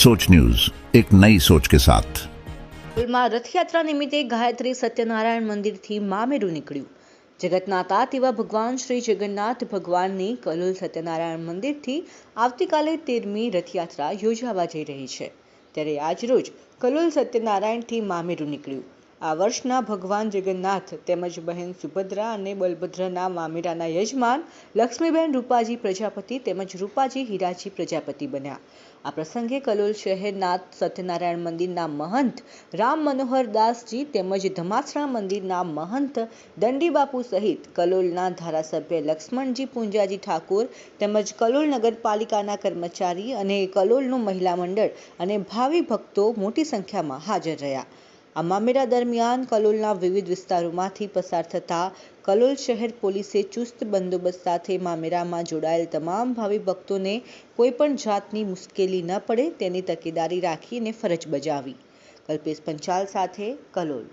सोच न्यूज एक नई सोच के साथ માં રથયાત્રા નિમિત્તે ગાયત્રી સત્યનારાયણ મંદિરથી મામેરું નીકળ્યું જગતના તાત એવા ભગવાન શ્રી જગન્નાથ ભગવાનની કલોલ સત્યનારાયણ મંદિરથી આવતીકાલે તેરમી રથયાત્રા યોજાવા જઈ રહી છે ત્યારે આજરોજ કલોલ સત્યનારાયણથી મામેરું નીકળ્યું આ વર્ષના ભગવાન જગન્નાથ તેમજ બહેન સુભદ્રા અને બલભદ્રના મામેરાના યજમાન લક્ષ્મીબેન રૂપાજી પ્રજાપતિ તેમજ રૂપાજી હીરાજી પ્રજાપતિ બન્યા. આ પ્રસંગે કલોલ શહેરના સત્યનારાયણ મંદિરના મહંત રામ મનોહર દાસજી તેમજ ધમાસણા મંદિરના મહંત દંડીબાપુ સહિત કલોલના ધારાસભ્ય લક્ષ્મણજી પુંજાજી ઠાકોર તેમજ કલોલ નગરપાલિકાના કર્મચારી અને કલોલનું મહિલા મંડળ અને ભાવિ ભક્તો મોટી સંખ્યામાં હાજર રહ્યા. આ મામેરા દરમિયાન કલોલના વિવિધ વિસ્તારોમાંથી પસાર થતા કલોલ શહેર પોલીસે ચુસ્ત બંદોબસ્ત સાથે મામેરામાં જોડાયેલ તમામ ભાવિ ભક્તોને કોઈપણ જાતની મુશ્કેલી ન પડે તેની તકેદારી રાખીને ફરજ બજાવી. કલ્પેશ પંચાલ સાથે કલોલ.